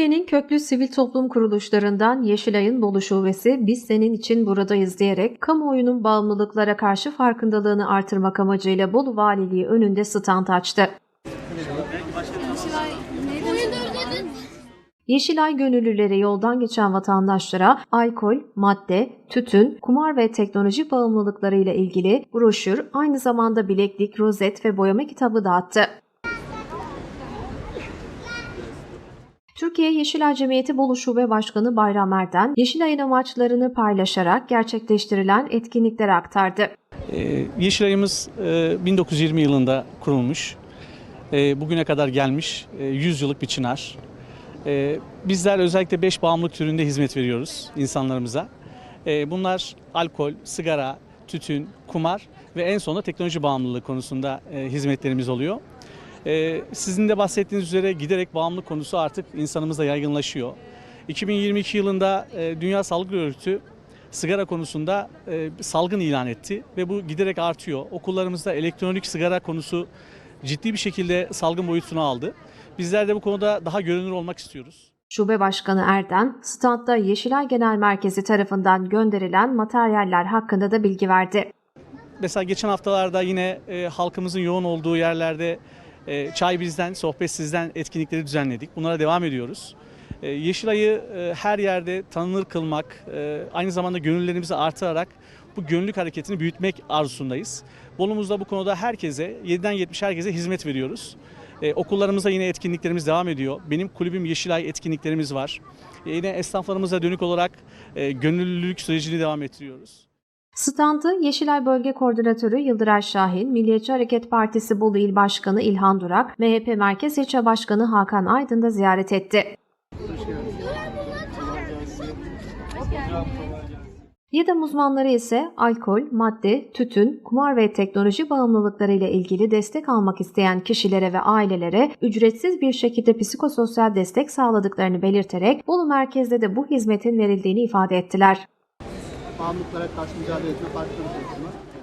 Türkiye'nin köklü sivil toplum kuruluşlarından Yeşilay'ın Bolu Şubesi biz senin için buradayız diyerek kamuoyunun bağımlılıklara karşı farkındalığını artırmak amacıyla Bolu Valiliği önünde stand açtı. Yeşilay gönüllüleri yoldan geçen vatandaşlara alkol, madde, tütün, kumar ve teknoloji bağımlılıkları ile ilgili broşür, aynı zamanda bileklik, rozet ve boyama kitabı dağıttı. Türkiye Yeşilay Cemiyeti Bolu Şube Başkanı Bayram Erden, Yeşilay'ın amaçlarını paylaşarak gerçekleştirilen etkinlikleri aktardı. Ee, Yeşilay'ımız e, 1920 yılında kurulmuş. E, Bugüne kadar gelmiş e, 100 yıllık bir çınar. E, Bizler özellikle 5 bağımlılık türünde hizmet veriyoruz insanlarımıza. E, Bunlar alkol, sigara, tütün, kumar ve en sonunda teknoloji bağımlılığı konusunda e, hizmetlerimiz oluyor. E, Sizin de bahsettiğiniz üzere giderek bağımlılık konusu artık insanımızda yaygınlaşıyor. 2022 yılında e, Dünya Sağlık Örgütü sigara konusunda e, salgın ilan etti ve bu giderek artıyor. Okullarımızda elektronik sigara konusu ciddi bir şekilde salgın boyutunu aldı. Bizler de bu konuda daha görünür olmak istiyoruz. Şube Başkanı Erden, standta Yeşilay Genel Merkezi tarafından gönderilen materyaller hakkında da bilgi verdi. Mesela geçen haftalarda yine e, halkımızın yoğun olduğu yerlerde e, çay bizden, sohbet sizden etkinlikleri düzenledik. Bunlara devam ediyoruz. E, Yeşilay'ı e, her yerde tanınır kılmak, e, aynı zamanda gönüllerimizi artırarak bu gönüllülük hareketini büyütmek arzusundayız. Bolumuzda bu konuda herkese, 7'den 70 herkese hizmet veriyoruz. E, okullarımızda yine etkinliklerimiz devam ediyor. Benim kulübüm Yeşilay etkinliklerimiz var. E, yine esnaflarımıza dönük olarak e, gönüllülük sürecini devam ettiriyoruz. Standı Yeşilay Bölge Koordinatörü Yıldıray Şahin, Milliyetçi Hareket Partisi Bolu İl Başkanı İlhan Durak, MHP Merkez İlçe Başkanı Hakan Aydın da ziyaret etti. YEDAM uzmanları ise alkol, madde, tütün, kumar ve teknoloji bağımlılıkları ile ilgili destek almak isteyen kişilere ve ailelere ücretsiz bir şekilde psikososyal destek sağladıklarını belirterek Bolu merkezde de bu hizmetin verildiğini ifade ettiler. Bağımlılıklara karşı mücadele etme bir çalışma.